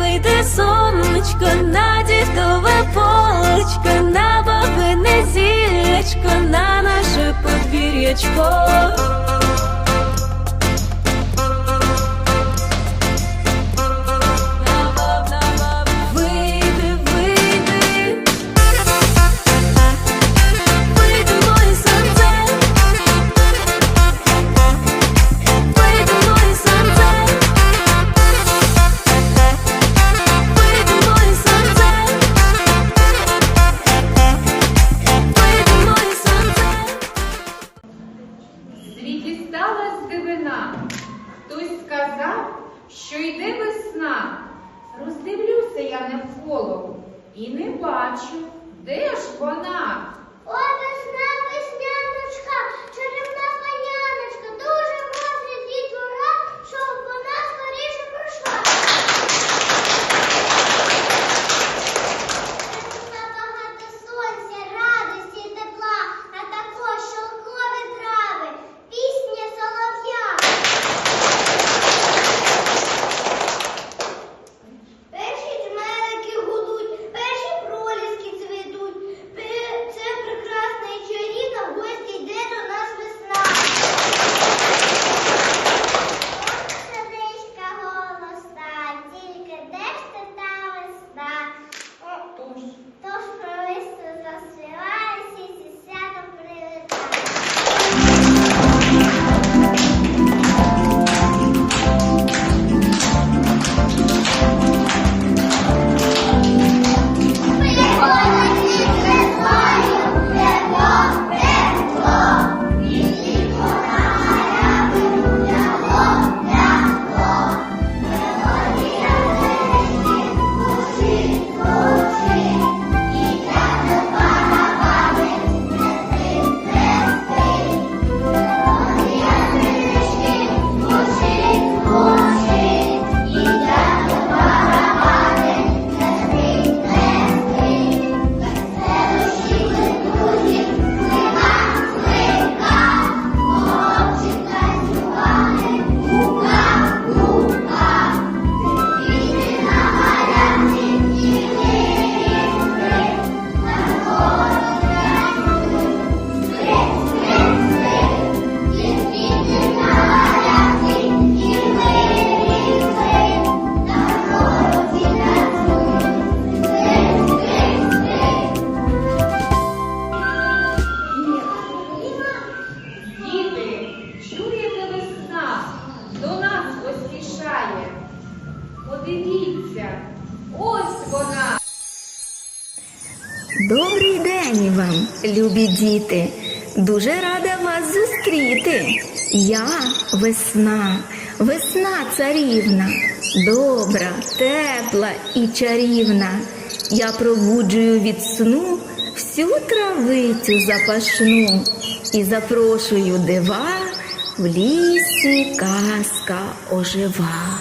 вийде сонечко, на дідове полочко, на бабине зілечко, на наше подвір'ячко. Роздивлюся я не в навколо і не бачу, де ж вона? діти, дуже рада вас зустріти. Я весна, весна царівна, добра, тепла і чарівна. Я пробуджую від сну всю травицю запашну і запрошую дива в лісі казка ожива.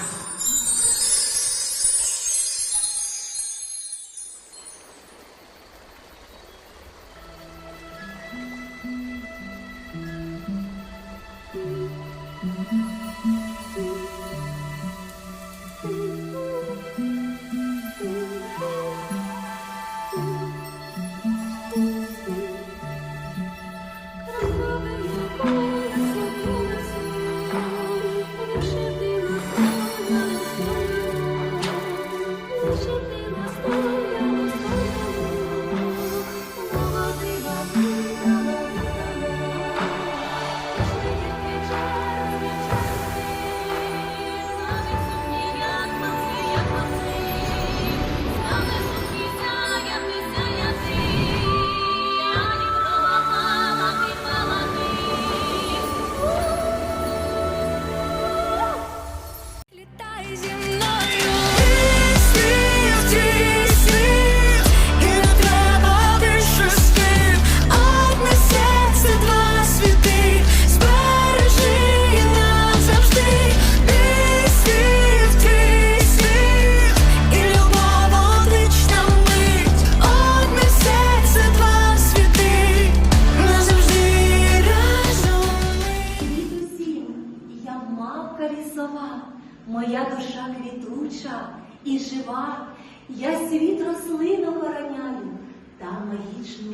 моя душа квітуча і жива, я світ рослин охороняю та магічну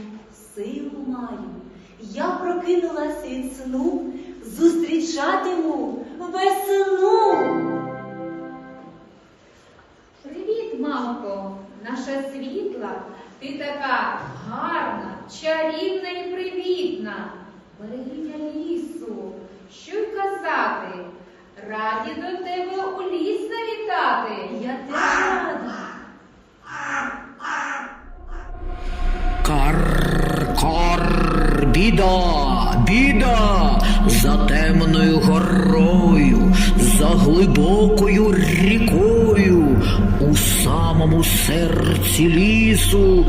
силу маю. Я прокинулась від сну, зустрічатиму весну. Привіт, мамко, наша світла, ти така гарна, чарівна і привітна, берегиня лісу, що й казати. Раді до тебе у ліс завітати. Я теж рада. Кар, кар, біда, біда, за темною горою, за глибокою рікою, самому серці лісу,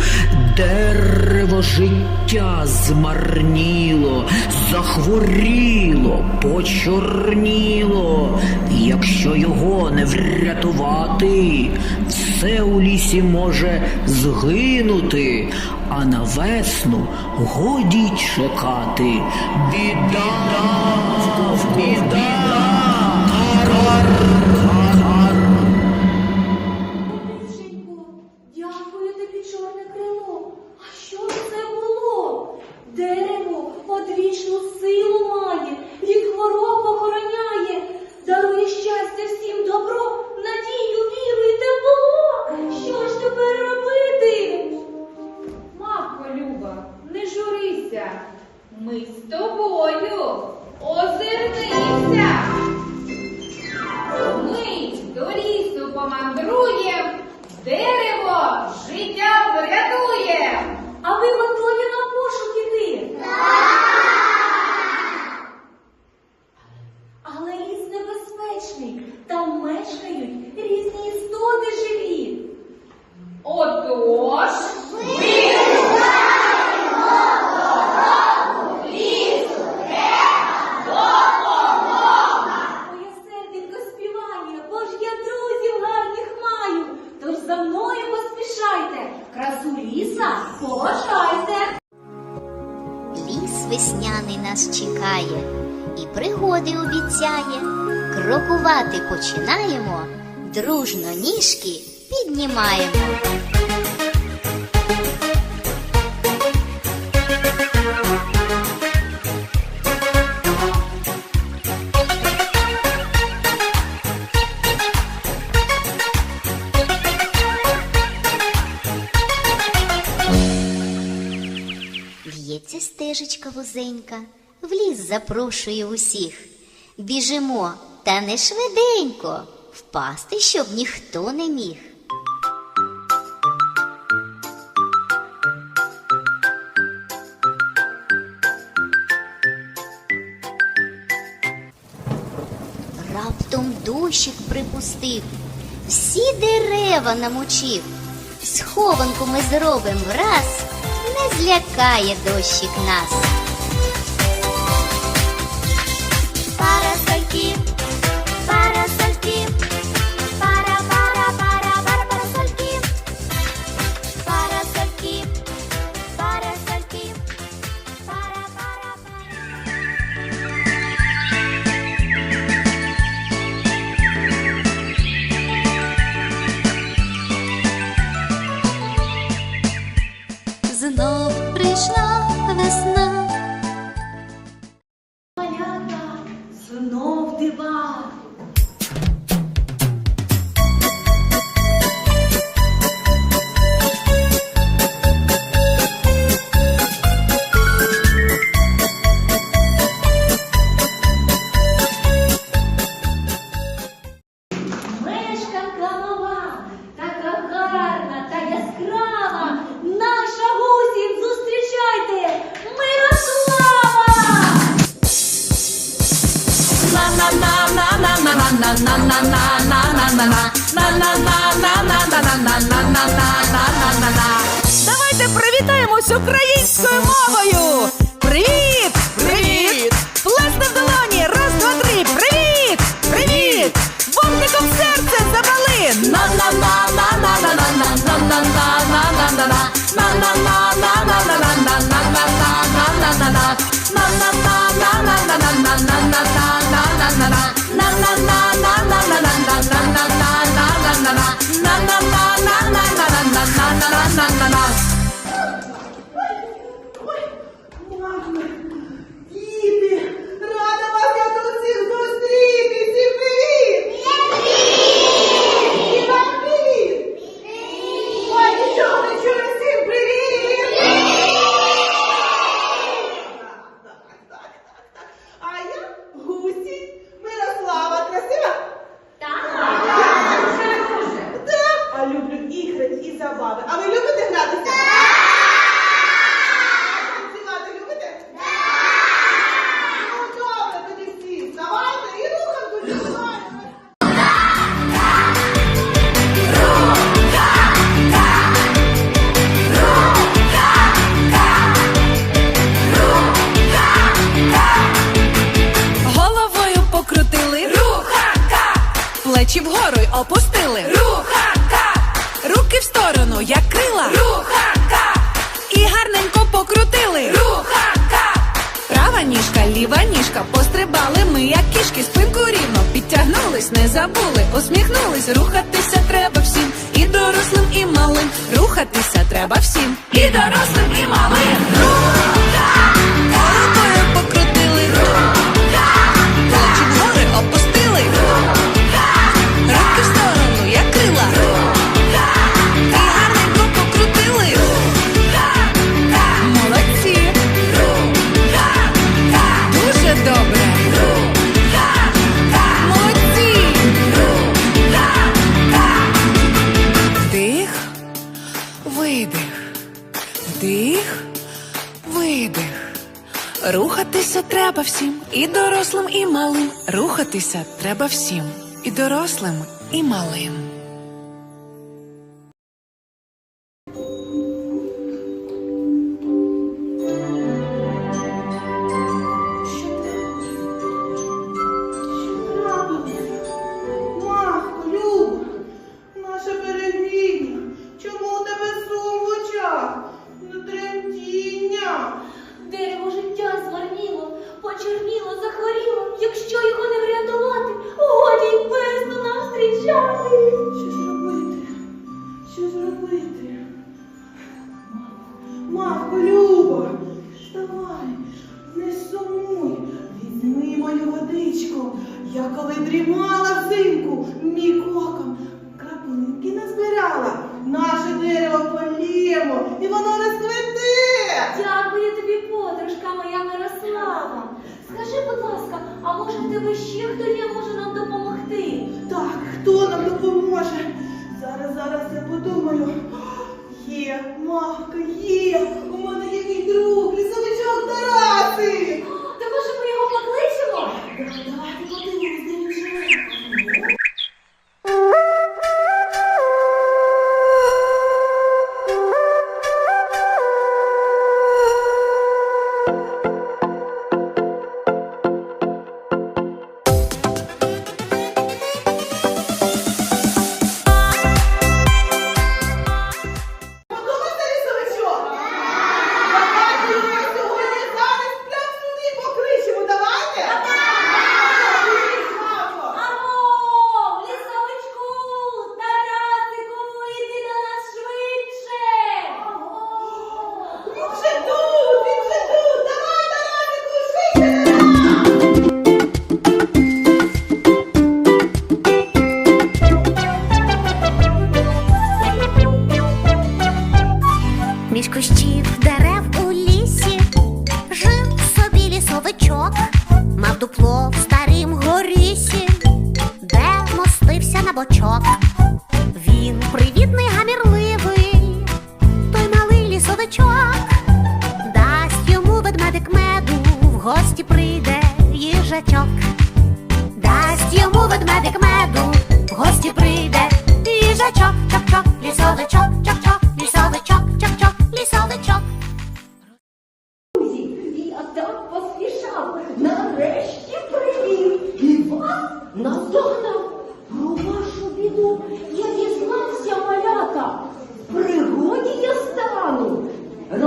дерево життя змарніло, захворіло, почорніло. Якщо його не врятувати, все у лісі може згинути, а на весну годі чекати. Біда, біда, кар, поважайте. Ліс весняний нас чекає і пригоди обіцяє. Крокувати починаємо, дружно ніжки піднімаємо. Вузенька, в ліс запрошує усіх. Біжимо, та не швиденько, впасти, щоб ніхто не міг. Раптом дощик припустив, всі дерева намочив. Схованку ми зробим враз, не злякає дощик нас. 373 Трішки спинку рівно підтягнулись, не забули, усміхнулись, рухатися треба всім. І дорослим, і малим, рухатися треба всім. І дорослим, і малим. всім, і дорослим, і малим. Рухатися треба всім, і дорослим, і малим.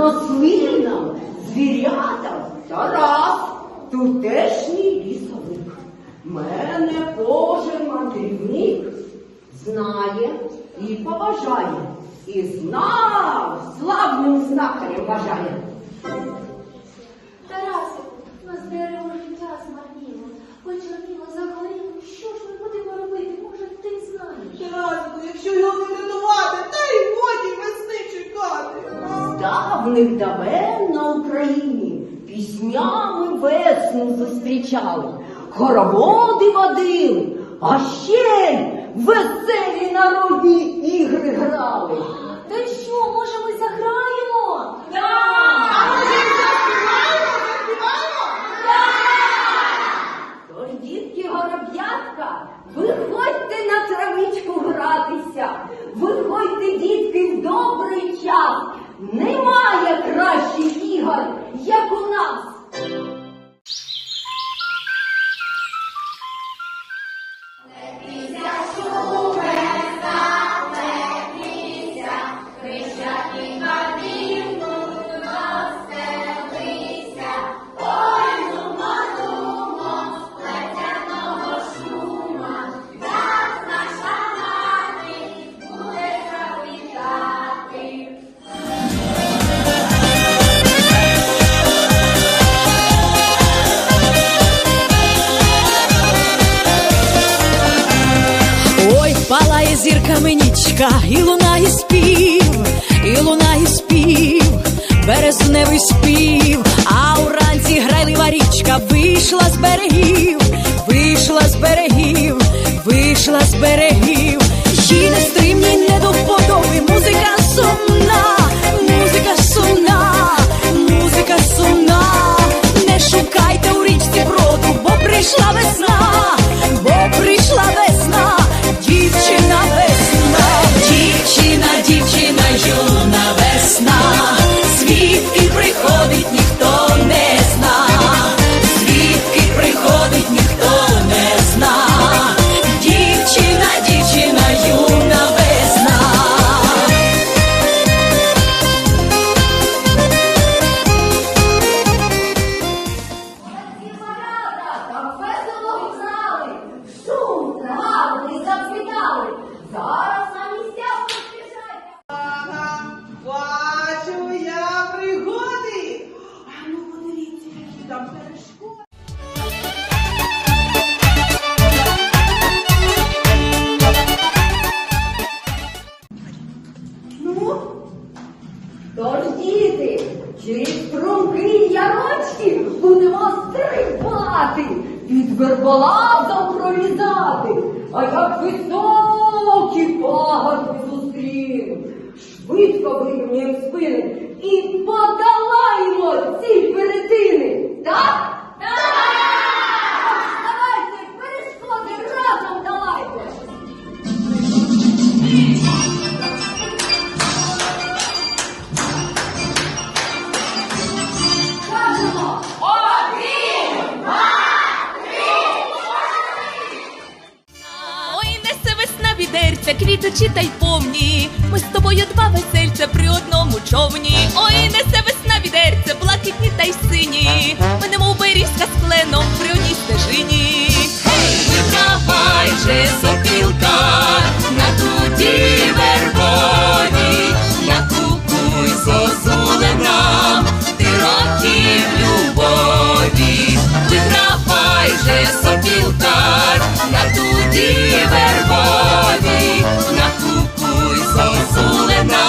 рослинам, звірятам Тарас, тутешній лісовик. Мене кожен мандрівник знає і поважає, і знав славним знакарем бажає. давних давен на Україні піснями весну зустрічали, хороводи водили, а ще й веселі народні ігри грали. Та що, може, ми заграємо? Зірками нічка, і лунає спів, і лунає спів, березневий спів, а уранці грайлива річка вийшла з берегів, вийшла з берегів, вийшла з берегів, їй нестримній не до вподоби, музика сумна, музика сумна, музика сумна, не шукайте у річці броду, бо прийшла весна, дівчина, швидко вирівняємо на туді вербові, на кукуй зозулена,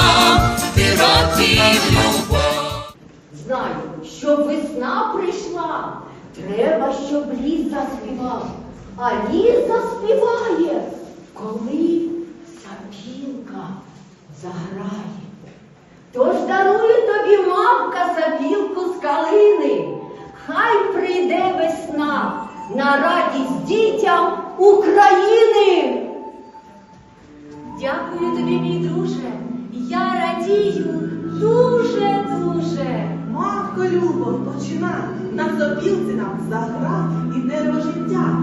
ти років любові. Знаю, щоб весна прийшла, треба, щоб ліс заспівав. А ліс заспіває, коли сапілка заграє. Тож дарую тобі, мамка, сапілку з калини. Хай прийде весна на радість дітям України. Дякую тобі, мій друже. Я радію дуже-дуже. Матко Любо, починай. На сопілці нам заграй і дерево життя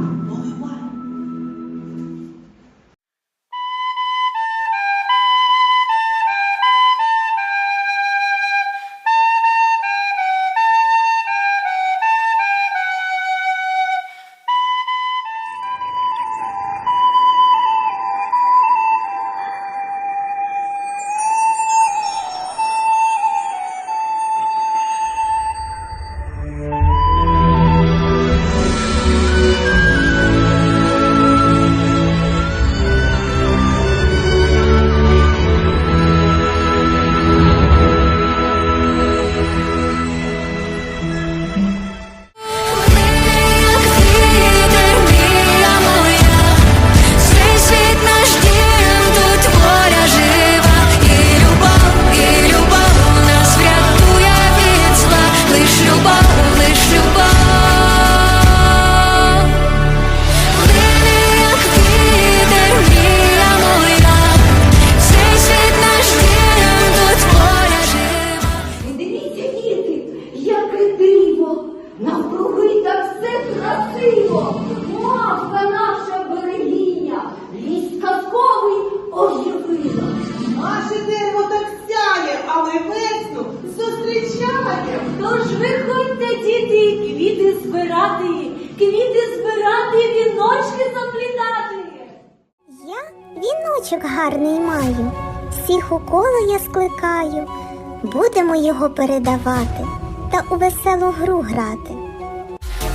передавати та у веселу гру грати.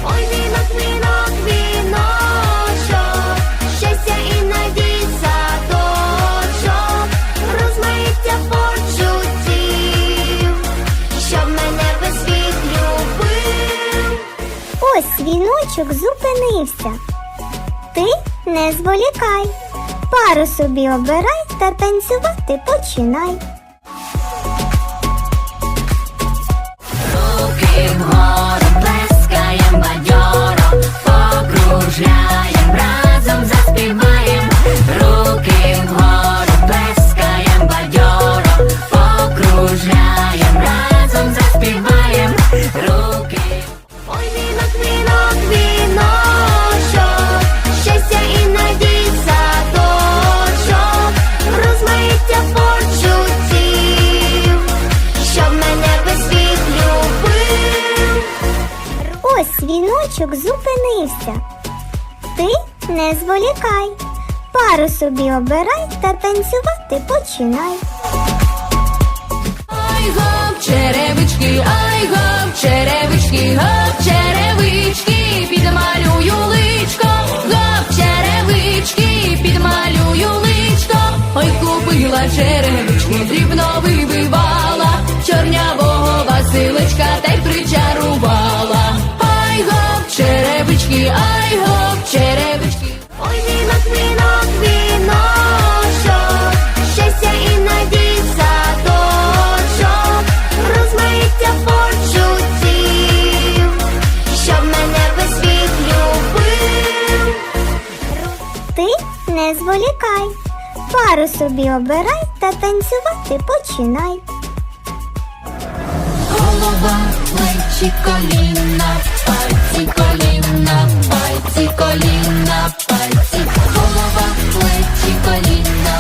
Ой, вінок, вінок, віночок, щастя і надій садочок, розмаїття почуттів, щоб мене весь світ любив. Ось віночок зупинився. Ти не зволікай, пару собі обирай та танцювати починай. Зволікай, пару собі обирай та танцювати починай. Ай гоп, черевички, ай гоп, черевички, гоп, черевички, підмалюю личко, гоп, черевички, підмалюю личко. Ой, купила черевички, дрібно вибивала, чорнявого Василечка та й причарувала. Ай гоп, черевички, ай гоп, черевички. Пару собі обирай та танцювати починай. Голова, плечі, коліна, пальці, коліна, пальці, коліна, пальці, голова, плечі, коліна,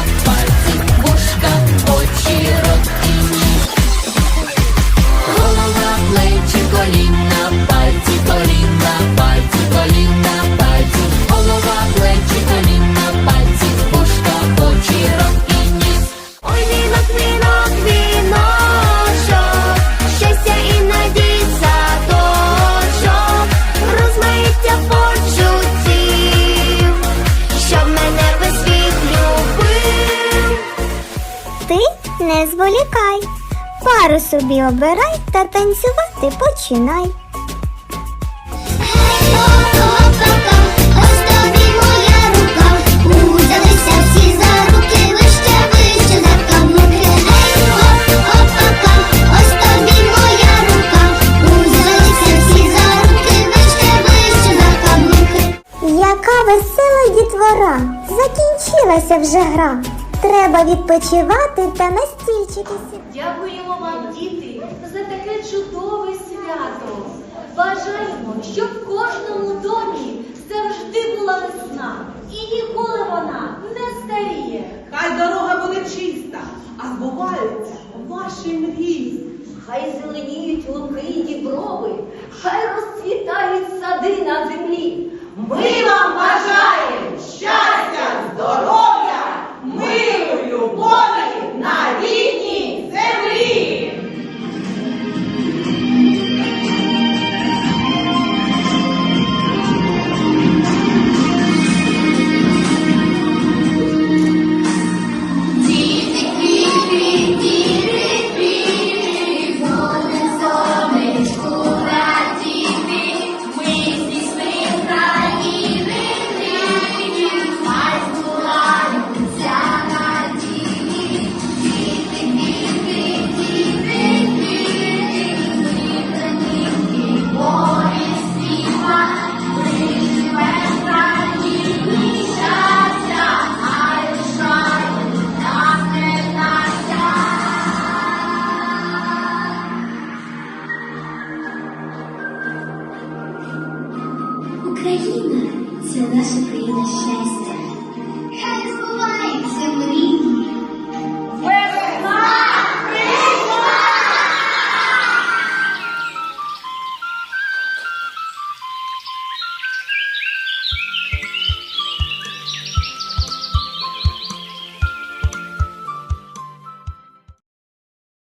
руки, вище, вище за каблуки. Яка весела дітвора! Закінчилася вже гра. Треба відпочивати та на стільчики сідати. Дякуємо вам, діти, за таке чудове свято. Бажаємо, щоб в кожному домі завжди була весна, і ніколи вона не старіє. Хай дорога буде чиста, а збуваються ваші мрії. Хай зеленіють луки й діброви, хай розцвітають сади на землі. Ми вам бажаємо щастя, здоров'я,